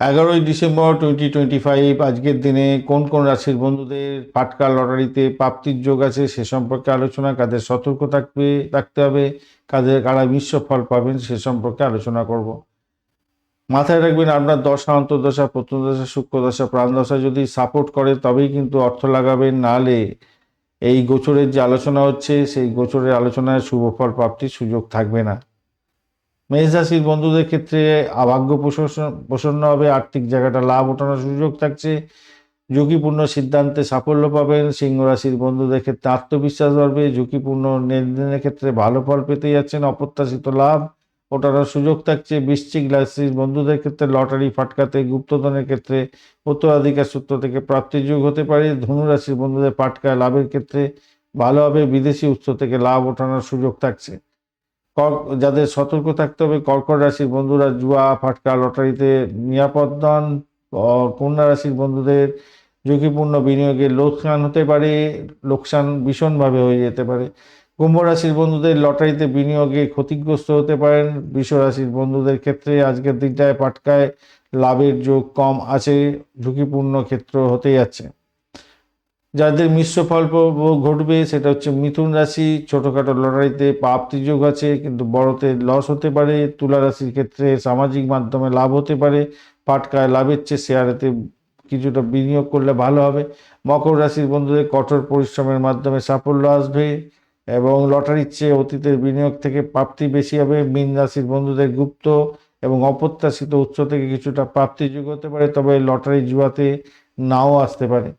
এগারোই December twenty twenty five আজকের দিনে কোন কোন রাশির বন্ধুদের ফাটকা লটারিতে প্রাপ্তির যোগ আছে সে সম্পর্কে আলোচনা, কাদের সতর্ক থাকবে, থাকতে হবে, কাদের কারা মিশ্র ফল পাবেন সে সম্পর্কে আলোচনা করব। মাথায় রাখবেন, আপনার দশা, অন্তর্দশা প্রত্যদশা সূক্ষ্মদশা প্রাণদশা যদি সাপোর্ট করে, তবেই কিন্তু অর্থ লাগাবেন। নাহলে এই গোচরের যে আলোচনা হচ্ছে, সেই গোচরের আলোচনায় শুভ ফল, প্রাপ্তির সুযোগ থাকবে না। মেষ রাশির বন্ধুদের ক্ষেত্রে আভাগ্য প্রশস্ন- প্রসন্ন হবে, আর্থিক জায়গাটা লাভ ওঠানোর সুযোগ থাকছে। ঝুঁকিপূর্ণ সিদ্ধান্তে সাফল্য পাবেন। সিংহ রাশির বন্ধুদের ক্ষেত্রে আত্মবিশ্বাস বাড়বে। ঝুঁকিপূর্ণ লেনদেনের ক্ষেত্রে ভালো ফল পেতে যাচ্ছেন। অপ্রত্যাশিত লাভ ওঠানোর সুযোগ থাকছে। বৃশ্চিক রাশির বন্ধুদের ক্ষেত্রে লটারি ফাটকাতে গুপ্তধনের ক্ষেত্রে উত্তরাধিকার সূত্র থেকে প্রাপ্তির যোগ হতে পারে। ধনু রাশির বন্ধুদের ফাটকায় লাভের ক্ষেত্রে ভালো হবে। বিদেশি উৎস থেকে লাভ ওঠানোর সুযোগ থাকছে। যাদের সতর্ক থাকতে হবে, কর্কট রাশির বন্ধুরা জুয়া, ফাটকা, লটারিতে নিরাপদ নন কন্যা রাশির বন্ধুদের ঝুঁকিপূর্ণ বিনিয়োগে লোকসান হতে পারে, লোকসান ভীষণভাবে হয়ে যেতে পারে। কুম্ভ রাশির বন্ধুদের লটারিতে বিনিয়োগে ক্ষতিগ্রস্ত হতে পারেন বিশ্ব রাশির বন্ধুদের ক্ষেত্রে আজকের দিনটায় পাটকায় লাভের যোগ কম আছে, ঝুঁকিপূর্ণ ক্ষেত্র হতে যাচ্ছে। যাদের মিশ্র ফল ঘটবে, সেটা হচ্ছে মিথুন রাশি, ছোটোখাটো লটারিতে প্রাপ্তি যোগ আছে, কিন্তু বড়তে লস হতে পারে, তুলা রাশির ক্ষেত্রে সামাজিক মাধ্যমে লাভ হতে পারে, পাটকায় লাভের চেয়ে শেয়ারেতে কিছুটা বিনিয়োগ করলে ভালো হবে। মকর রাশির বন্ধুদের কঠোর পরিশ্রমের মাধ্যমে সাফল্য আসবে এবং লটারির চেয়ে অতীতের বিনিয়োগ থেকে প্রাপ্তি বেশি হবে। মীন রাশির বন্ধুদের গুপ্ত এবং অপ্রত্যাশিত উৎস থেকে কিছুটা প্রাপ্তি যোগ হতে পারে, তবে লটারি জুয়াতে নাও আসতে পারে।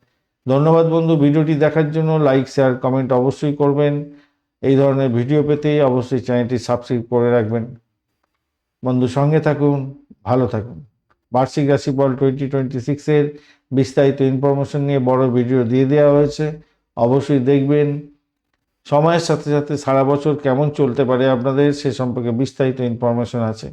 ধন্যবাদ বন্ধু, ভিডিওটি দেখার জন্য লাইক, শেয়ার, কমেন্ট অবশ্যই করবেন। এই ধরনের ভিডিও পেতে অবশ্যই চ্যানেলটি সাবস্ক্রাইব করে রাখবেন। বন্ধু, সঙ্গে থাকুন, ভালো থাকুন। বার্ষিক রাশিফল টোয়েন্টি টোয়েন্টি সিক্সের বিস্তারিত ইনফরমেশন নিয়ে বড় ভিডিও দিয়ে দেওয়া হয়েছে। অবশ্যই দেখবেন। সময়ের সাথে সাথে সারা বছর কেমন চলতে পারে আপনাদের সে সম্পর্কে বিস্তারিত ইনফরমেশন আছে।